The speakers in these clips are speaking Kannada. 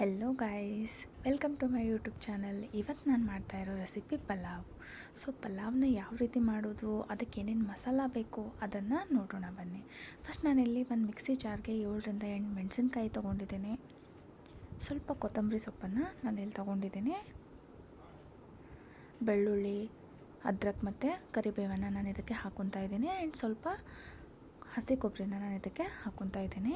Hello guys welcome to my YouTube channel ಇವತ್ತು ನಾನು ಮಾಡ್ತಾ ಇರೋ ರೆಸಿಪಿ ಪಲಾವ್. ಸೊ ಪಲಾವ್ನ ಯಾವ ರೀತಿ ಮಾಡೋದು ಅದಕ್ಕೆ ಏನೇನು ಮಸಾಲ ಬೇಕು, ಅದನ್ನು ನೋಡೋಣ ಬನ್ನಿ. ಫಸ್ಟ್ ನಾನು ಇಲ್ಲಿ ಒಂದು ಮಿಕ್ಸಿ ಜಾರ್ಗೆ ಏಳರಿಂದ ಎಂಟು ಮೆಣಸಿನ್ಕಾಯಿ ತೊಗೊಂಡಿದ್ದೀನಿ. ಸ್ವಲ್ಪ ಕೊತ್ತಂಬರಿ ಸೊಪ್ಪನ್ನು ಇಲ್ಲಿ ತೊಗೊಂಡಿದ್ದೀನಿ. ಬೆಳ್ಳುಳ್ಳಿ, ಅದ್ರಕ್ ಮತ್ತು ಕರಿಬೇವನ್ನು ನಾನು ಇದಕ್ಕೆ ಹಾಕೊತಾ ಇದ್ದೀನಿ. ಆ್ಯಂಡ್ ಸ್ವಲ್ಪ ಹಸಿ ಕೊಬ್ಬರಿನ ನಾನು ಇದಕ್ಕೆ ಹಾಕೊತಾ ಇದ್ದೀನಿ.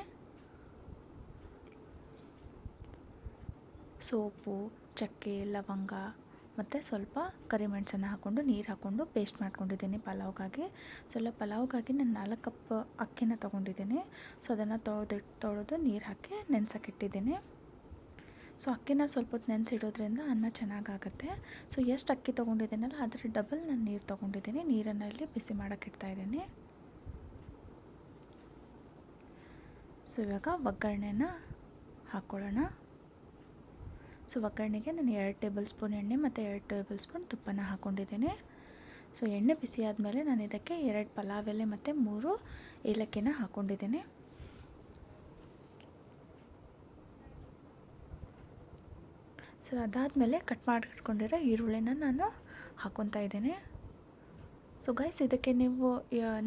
ಸೋಪು, ಚಕ್ಕೆ, ಲವಂಗ ಮತ್ತು ಸ್ವಲ್ಪ ಕರಿಮೆಣಸನ್ನು ಹಾಕ್ಕೊಂಡು ನೀರು ಹಾಕ್ಕೊಂಡು ಪೇಸ್ಟ್ ಮಾಡ್ಕೊಂಡಿದ್ದೀನಿ ಪಲಾವ್ಗಾಗಿ. ಸೊ ಎಲ್ಲ ಪಲಾವ್ಗಾಗಿ ನಾನು ನಾಲ್ಕು ಕಪ್ ಅಕ್ಕಿನ ತೊಗೊಂಡಿದ್ದೀನಿ. ಸೊ ಅದನ್ನು ತೊಳೆದು ತೊಳೆದು ನೀರು ಹಾಕಿ ನೆನೆಸೋಕ್ಕಿಟ್ಟಿದ್ದೀನಿ ಸೊ ಅಕ್ಕಿನ ಸ್ವಲ್ಪ ಹೊತ್ತು ನೆನೆಸಿಡೋದ್ರಿಂದ ಅನ್ನ ಚೆನ್ನಾಗಾಗುತ್ತೆ. ಸೊ ಎಷ್ಟು ಅಕ್ಕಿ ತೊಗೊಂಡಿದ್ದೀನಲ್ಲ ಅದರ ಡಬಲ್ ನಾನು ನೀರು ತೊಗೊಂಡಿದ್ದೀನಿ. ನೀರನ್ನು ಇಲ್ಲಿ ಬಿಸಿ ಮಾಡೋಕ್ಕೆ ಇಡ್ತಾಯಿದ್ದೀನಿ ಸೊ ಇವಾಗ ಒಗ್ಗರಣೆನ ಹಾಕ್ಕೊಳ್ಳೋಣ ಸೊ, ಒಗ್ಗರಣೆಗೆ ನಾನು ಎರಡು ಟೇಬಲ್ ಸ್ಪೂನ್ ಎಣ್ಣೆ ಮತ್ತು ಎರಡು ಟೇಬಲ್ ಸ್ಪೂನ್ ತುಪ್ಪನ ಹಾಕ್ಕೊಂಡಿದ್ದೀನಿ ಸೊ, ಎಣ್ಣೆ ಬಿಸಿ ಆದಮೇಲೆ ನಾನು ಇದಕ್ಕೆ ಎರಡು ಪಲಾವ್ ಎಲೆ ಮತ್ತು ಮೂರು ಏಲಕ್ಕಿನ ಹಾಕ್ಕೊಂಡಿದ್ದೀನಿ ಸೊ, ಅದಾದಮೇಲೆ ಕಟ್ ಮಾಡಿಟ್ಕೊಂಡಿರೋ ಈರುಳ್ಳಿನ ನಾನು ಹಾಕ್ಕೊತಾ ಇದ್ದೇನೆ. ಸೊ ಗೈಸ್ ಇದಕ್ಕೆ ನೀವು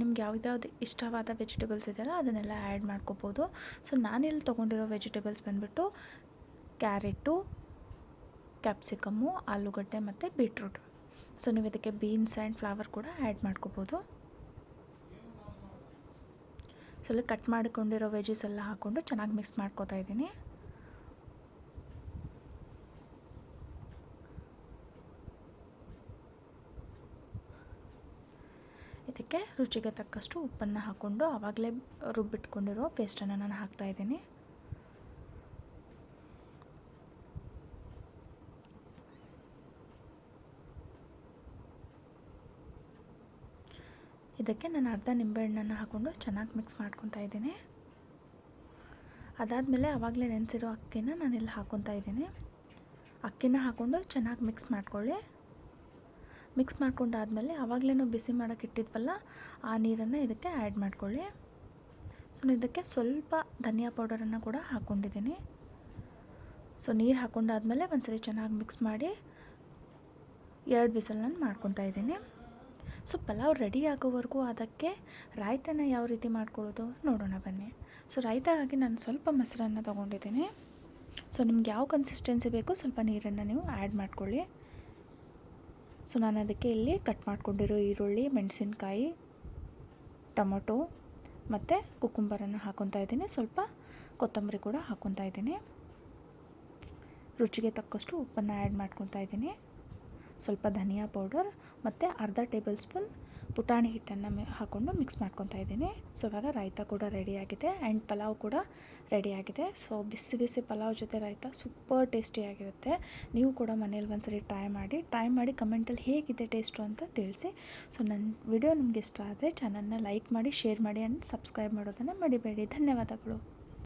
ನಿಮ್ಗೆ ಯಾವ್ದಾವ್ದು ಇಷ್ಟವಾದ ವೆಜಿಟೇಬಲ್ಸ್ ಇದೆಯಲ್ಲ, ಅದನ್ನೆಲ್ಲ ಆ್ಯಡ್ ಮಾಡ್ಕೋಬೋದು. ಸೊ, ನಾನಿಲ್ಲಿ ತೊಗೊಂಡಿರೋ ವೆಜಿಟೇಬಲ್ಸ್ ಬಂದುಬಿಟ್ಟು ಕ್ಯಾರೆಟು ಕ್ಯಾಪ್ಸಿಕಮ್ಮು ಆಲೂಗಡ್ಡೆ ಮತ್ತು ಬೀಟ್ರೂಟ್. ಸೊ ನೀವು ಇದಕ್ಕೆ ಬೀನ್ಸ್ ಆ್ಯಂಡ್ ಫ್ಲವರ್ ಕೂಡ ಆ್ಯಡ್ ಮಾಡ್ಕೋಬೋದು. ಸೊ ಇಲ್ಲಿ ಕಟ್ ಮಾಡಿಕೊಂಡಿರೋ ವೆಜೀಸ್ ಎಲ್ಲ ಹಾಕ್ಕೊಂಡು ಚೆನ್ನಾಗಿ ಮಿಕ್ಸ್ ಮಾಡ್ಕೋತಾ ಇದ್ದೀನಿ. ಇದಕ್ಕೆ ರುಚಿಗೆ ತಕ್ಕಷ್ಟು ಉಪ್ಪನ್ನು ಹಾಕ್ಕೊಂಡು ಆವಾಗಲೇ ರುಬ್ಬಿಟ್ಕೊಂಡಿರೋ ಪೇಸ್ಟನ್ನು ನಾನು ಹಾಕ್ತಾಯಿದ್ದೀನಿ ಇದಕ್ಕೆ ನಾನು ಅರ್ಧ ನಿಂಬೆಹಣ್ಣನ್ನು ಹಾಕ್ಕೊಂಡು ಚೆನ್ನಾಗಿ ಮಿಕ್ಸ್ ಮಾಡ್ಕೊತಾ ಇದ್ದೀನಿ. ಅದಾದಮೇಲೆ ಆವಾಗಲೇ ನೆನೆಸಿರೋ ಅಕ್ಕಿನ ನಾನಿಲ್ಲಿ ಹಾಕ್ಕೊತಾ ಇದ್ದೀನಿ. ಅಕ್ಕಿನ ಹಾಕ್ಕೊಂಡು ಚೆನ್ನಾಗಿ ಮಿಕ್ಸ್ ಮಾಡ್ಕೊಳ್ಳಿ. ಮಿಕ್ಸ್ ಮಾಡ್ಕೊಂಡಾದಮೇಲೆ ಆವಾಗಲೇ ಬಿಸಿ ಮಾಡೋಕೆ ಇಟ್ಟಿದ್ವಲ್ಲ, ಆ ನೀರನ್ನು ಇದಕ್ಕೆ ಆ್ಯಡ್ ಮಾಡ್ಕೊಳ್ಳಿ. ಸೊ ಇದಕ್ಕೆ ಸ್ವಲ್ಪ ಧನಿಯಾ ಪೌಡರನ್ನು ಕೂಡ ಹಾಕ್ಕೊಂಡಿದ್ದೀನಿ. ಸೊ, ನೀರು ಹಾಕ್ಕೊಂಡಾದ್ಮೇಲೆ ಒಂದ್ಸರಿ ಚೆನ್ನಾಗಿ ಮಿಕ್ಸ್ ಮಾಡಿ ಎರಡು ಬಿಸಿಲನ್ನು ನಾನು ಮಾಡ್ಕೊತಾ ಇದ್ದೀನಿ. ಸೊ ಪಲಾವ್ ರೆಡಿ ಆಗೋವರೆಗೂ ಅದಕ್ಕೆ ರಾಯ್ತನ ಯಾವ ರೀತಿ ಮಾಡ್ಕೊಳ್ಳೋದು ನೋಡೋಣ ಬನ್ನಿ. ಸೊ ರಾಯ್ತಾಗಾಗಿ ನಾನು ಸ್ವಲ್ಪ ಮೊಸರನ್ನು ತೊಗೊಂಡಿದ್ದೀನಿ. ಸೊ ನಿಮ್ಗೆ ಯಾವ ಕನ್ಸಿಸ್ಟೆನ್ಸಿ ಬೇಕು ಸ್ವಲ್ಪ ನೀರನ್ನು ನೀವು ಆ್ಯಡ್ ಮಾಡ್ಕೊಳ್ಳಿ. ಸೊ ನಾನು ಅದಕ್ಕೆ ಇಲ್ಲಿ ಕಟ್ ಮಾಡ್ಕೊಂಡಿರೋ ಈರುಳ್ಳಿ, ಮೆಣಸಿನ್ಕಾಯಿ, ಟೊಮೊಟೊ ಮತ್ತು ಕುಕುಂಬರನ್ನು ಹಾಕೊತಾ ಇದ್ದೀನಿ. ಸ್ವಲ್ಪ ಕೊತ್ತಂಬರಿ ಕೂಡ ಹಾಕೊತಾ ಇದ್ದೀನಿ. ರುಚಿಗೆ ತಕ್ಕಷ್ಟು ಉಪ್ಪನ್ನು ಆ್ಯಡ್ ಮಾಡ್ಕೊತಾ ಇದ್ದೀನಿ. ಸ್ವಲ್ಪ ಧನಿಯಾ ಪೌಡರ್ ಮತ್ತು ಅರ್ಧ ಟೇಬಲ್ ಸ್ಪೂನ್ ಪುಟಾಣಿ ಹಿಟ್ಟನ್ನು ಹಾಕ್ಕೊಂಡು ಮಿಕ್ಸ್ ಮಾಡ್ಕೊತಾ ಇದ್ದೀನಿ. ಸೊ ಇವಾಗ ರಾಯ್ತ ಕೂಡ ರೆಡಿಯಾಗಿದೆ ಆ್ಯಂಡ್ ಪಲಾವ್ ಕೂಡ ರೆಡಿಯಾಗಿದೆ ಸೊ ಬಿಸಿ ಬಿಸಿ ಪಲಾವ್ ಜೊತೆ ರಾಯ್ತ ಸೂಪರ್ ಟೇಸ್ಟಿಯಾಗಿರುತ್ತೆ ನೀವು ಕೂಡ ಮನೇಲಿ ಒಂದ್ಸರಿ ಟ್ರೈ ಮಾಡಿ ಟ್ರೈ ಮಾಡಿ ಕಮೆಂಟಲ್ಲಿ ಹೇಗಿದೆ ಟೇಸ್ಟು ಅಂತ ತಿಳಿಸಿ. ಸೊ ನನ್ನ ವಿಡಿಯೋ ನಿಮ್ಗೆ ಇಷ್ಟ ಆದರೆ ಚಾನಲ್ನ ಲೈಕ್ ಮಾಡಿ ಶೇರ್ ಮಾಡಿ ಆ್ಯಂಡ್ ಸಬ್ಸ್ಕ್ರೈಬ್ ಮಾಡೋದನ್ನು ಮಡಿಬೇಡಿ ಧನ್ಯವಾದಗಳು.